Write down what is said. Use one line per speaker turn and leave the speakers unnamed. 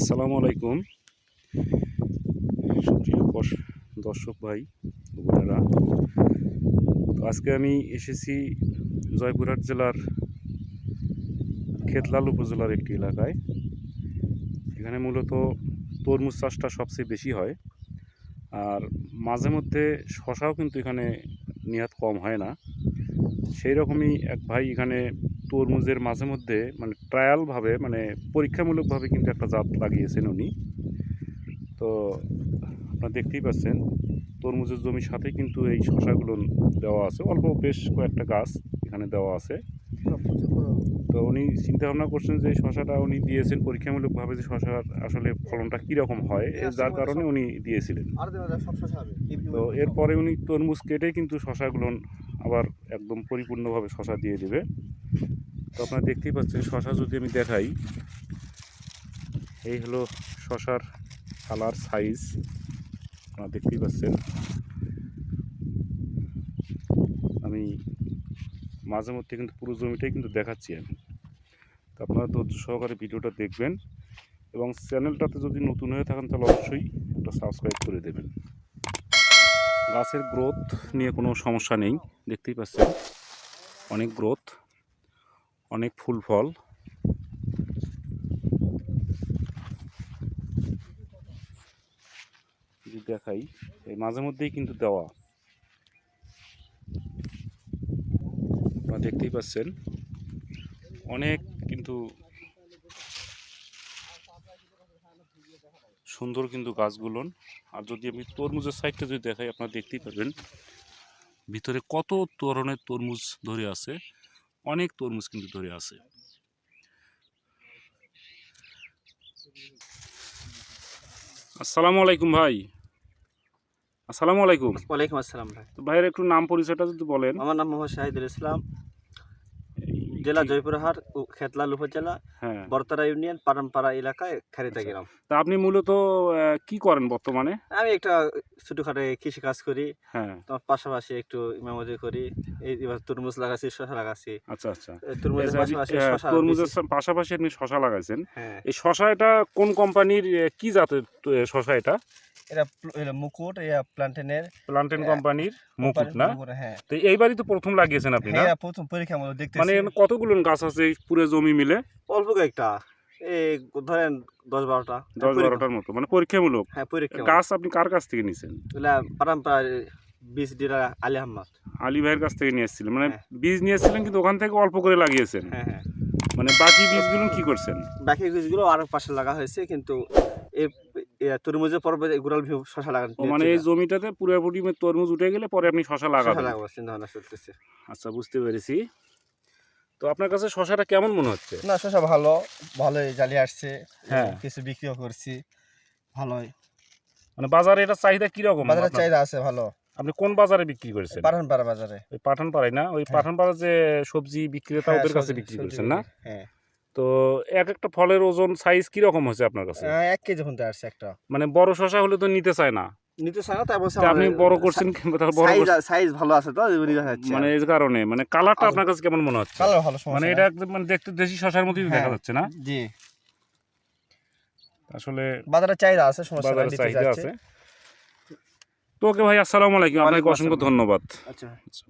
আসসালামু আলাইকুম। দর্শক ভাই, বোনেরা, তো আজকে আমি এসেছি জয়পুরহাট জেলার খেতলাল উপজেলার একটি এলাকায়। এখানে মূলত তরমুজ চাষটা সবচেয়ে বেশি হয়। আর মাঝে মধ্যে শশাও কিন্তু এখানে নিহাত কম হয় না। সেই রকমই এক ভাই এখানে তরমুজের মাঝে মধ্যে মানে ট্রায়ালভাবে মানে পরীক্ষামূলকভাবে কিন্তু একটা জাত লাগিয়েছেন উনি। তো আপনারা দেখতেই পাচ্ছেন তরমুজের জমির সাথে কিন্তু এই শশাগুলো দেওয়া আছে। অল্প বেশ কয়েকটা গাছ এখানে দেওয়া আছে। তো উনি চিন্তা ভাবনা করছেন যে এই শশাটা উনি দিয়েছেন পরীক্ষামূলকভাবে যে শশার আসলে ফলনটা কীরকম হয় এ যার কারণে উনি দিয়েছিলেন। তো এরপরে উনি তরমুজ কেটে কিন্তু শশাগুলো আবার একদম পরিপূর্ণভাবে শশা দিয়ে দেবে। তো আপনারা দেখতেই পাচ্ছেন, শশা যদি আমি দেখাই, এই হলো শশার কালার, সাইজ। আপনারা দেখতেই পাচ্ছেন। আমি মাঝে মধ্যে কিন্তু পুরো জমিটাই কিন্তু দেখাচ্ছি আমি। তো আপনারা ধৈর্য সহকারে ভিডিওটা দেখবেন এবং চ্যানেলটাতে যদি নতুন হয়ে থাকেন, তাহলে অবশ্যই একটা সাবস্ক্রাইব করে দেবেন। গাছের গ্রোথ নিয়ে কোনো সমস্যা নেই, দেখতেই পাচ্ছেন। অনেক গ্রোথ অনেক ফুল ফল। দেখাই, এই মাঝে মধ্যেই কিন্তু দেওয়া। আপনারা দেখতেই পাচ্ছেন, অনেক কিন্তু সুন্দর কিন্তু গাছগুলোন আর যদি আমি তরমুজের সাইডটা যদি দেখাই, আপনারা দেখতেই পারবেন, ভিতরে কত ধরনের তরমুজ ধরে আছে। অনেক তরমুজ কিন্তু ধরে আছে। আসসালামু আলাইকুম ভাই। আসসালামু আলাইকুম।
ওয়ালাইকুম আসসালাম ভাই।
তো ভাইয়ের একটু নাম পরিচয়টা যদি বলেন।
আমার নাম মোহাম্মদ শাহিদুল ইসলাম। জেলা জয়পুরহাট ও খেতলাল উপজেলা
হ্যাঁ।
বরতারা ইউনিয়ন পারামপাড়া এলাকায় খারিতা
আচ্ছা।
গ্রাম।
তা আপনি মূলত আহ, কি করেন বর্তমানে?
আমি একটা ছোটখাটো কৃষি কাজ করি।
হ্যাঁ।
তোমার পাশাপাশি একটু ইমামতি করি। এই এবার তরমুজ লাগাচ্ছি শশা লাগাচ্ছি
আচ্ছা আচ্ছা।
তরমুজের পাশাপাশি শশা
তরমুজের পাশাপাশি আপনি শশা লাগাইছেন।
হ্যাঁ।
এই শশা এটা কোন কোম্পানির কি জাতের শশা এটা?
এটা এটা মুকুট এটা প্লান্টেনের
প্লান্টেন
হ্যাঁ,
কোম্পানির মুকুট না?
হ্যাঁ।
তো এইবারই তো প্রথম লাগিয়েছেন আপনি না?
হ্যাঁ প্রথম পরীক্ষা মতো দেখতে
মানে কতগুলো গাছ আছে পুরো জমি মিলে?
অল্প কয়েকটা। এই ধরেন দশ বারোটা।
দশ বারোটার মতো মানে পরীক্ষামূলক?
হ্যাঁ পরীক্ষা
গাছ আপনি কার কাছ থেকে নিয়েছেন?
এগুলা পারামপাড়া বিশ ডিরা আলী আহমদ।
আলী ভাইয়ের কাছ থেকে নিয়ে এসেছিলেন মানে
হ্যাঁ।
বীজ নিয়ে এসেছিলেন কিন্তু ওখান থেকে অল্প করে লাগিয়েছেন?
হ্যাঁ হ্যাঁ।
মানে বাকি বীজগুলো কি করছেন?
বাকি বীজগুলো আরও পাশে লাগা হয়েছে কিন্তু এই তরমুজের পর্বে গুড়াল ভিউ শশা লাগানো
মানে এই জমিটাতে পুরোপুরি তরমুজ উঠে গেলে পরে আপনি শশা লাগাবেন? আচ্ছা বুঝতে পেরেছি। তো আপনার কাছে শশাটা কেমন মনে হচ্ছে?
না শশা ভালো ভালোই জালি আসছে।
হ্যাঁ।
কিছু বিক্রিও করছি ভালোই।
মানে বাজারে এটা চাহিদা কীরকম
বাজারে চাহিদা আছে ভালো।
আপনি কোন বাজারে বিক্রি করেছেন?
পাঠানপাড়া বাজারে।
ওই পাঠানপাড়ায় না? ওই
হ্যাঁ।
পাঠানপাড়া যে সবজি বিক্রেতা
হ্যাঁ,
ওদের কাছে বিক্রি করেছেন না?
হ্যাঁ।
তো এক একটা ফলের ওজন সাইজ কীরকম হয়েছে আপনার কাছে?
আহ, এক কেজি পর্যন্ত আসছে একটা।
মানে বড় শশা হলে তো নিতে চায় না।
নিতে চায় না তাই বলছে
আপনি বড় করছেন তার বড়
সাইজ সাইজ ভালো আছে তো নিতে
মানে এই কারণে মানে কালারটা আপনার কাছে কেমন মনে হচ্ছে?
ভালো ভালো
মানে এটা একদম মানে দেখতে দেশি শশার মতোই দেখা
হ্যাঁ।
যাচ্ছে না?
জি।
আসলে
বাজারে চাহিদা আছে সমস্যা
বাজারে চাহিদা আছে। তো ওকে ভাই আসসালামু আলাইকুম আপনাকে অসংখ্য ধন্যবাদ।
আচ্ছা।
আচ্ছা.